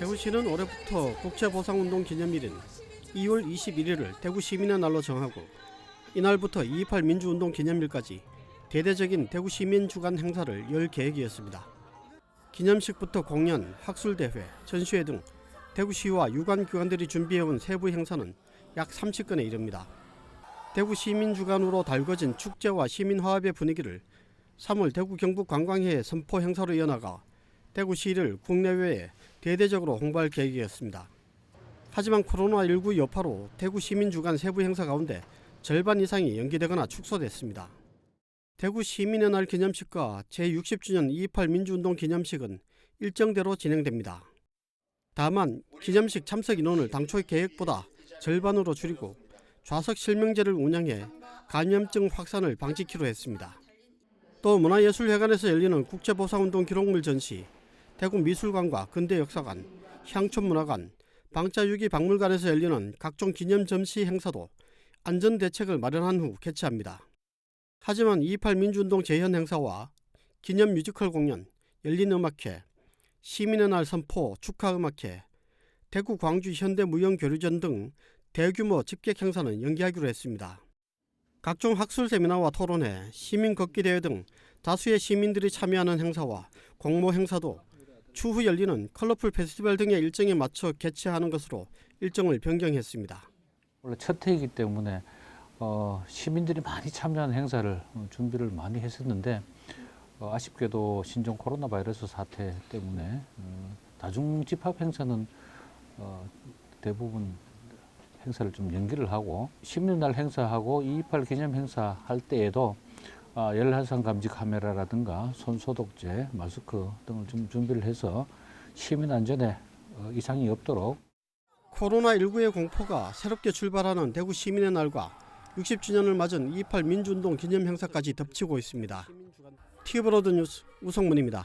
대구시는 올해부터 국제보상운동 기념일인 2월 21일을 대구 시민의 날로 정하고 이날부터 228 민주운동 기념일까지 대대적인 대구 시민 주간 행사를 열 계획이었습니다. 기념식부터 공연, 학술대회, 전시회 등 대구시와 유관 기관들이 준비해온 세부 행사는 약 30건에 이릅니다. 대구 시민 주간으로 달궈진 축제와 시민 화합의 분위기를 3월 대구 경북 관광회 선포 행사로 이어나가 대구시를 국내외에 대대적으로 홍보할 계획이었습니다. 하지만 코로나19 여파로 대구 시민 주간 세부 행사 가운데 절반 이상이 연기되거나 축소됐습니다. 대구 시민의 날 기념식과 제60주년 228 민주운동 기념식은 일정대로 진행됩니다. 다만 기념식 참석 인원을 당초 계획보다 절반으로 줄이고 좌석 실명제를 운영해 감염증 확산을 방지키로 했습니다. 또 문화예술회관에서 열리는 국제보상운동 기록물 전시, 대구 미술관과 근대역사관, 향촌문화관, 방자유기 박물관에서 열리는 각종 기념 전시 행사도 안전 대책을 마련한 후 개최합니다. 하지만 228 민주운동 재현 행사와 기념 뮤지컬 공연, 열린 음악회, 시민의 날 선포 축하 음악회, 대구 광주 현대무용교류전 등 대규모 집객 행사는 연기하기로 했습니다. 각종 학술 세미나와 토론회, 시민 걷기 대회 등 다수의 시민들이 참여하는 행사와 공모 행사도 추후 열리는 컬러풀 페스티벌 등의 일정에 맞춰 개최하는 것으로 일정을 변경했습니다. 원래 첫 해이기 때문에 어, 시민들이 많이 참여하는 행사를 어, 준비를 많이 했었는데 어, 아쉽게도 신종 코로나 바이러스 사태 때문에 어, 다중 집합 행사는 어, 대부분 행사를 좀 연기를 하고 시민날 행사하고 228 기념 행사 할 때에도 아, 열화상 감지 카메라라든가 손 소독제, 마스크 등을 좀 준비를 해서 시민 안전에 어, 이상이 없도록 코로나19의 공포가 새롭게 출발하는 대구 시민의 날과 60주년을 맞은 228 민주운동 기념 행사까지 덮치고 있습니다. 티브로드 뉴스 우성문입니다.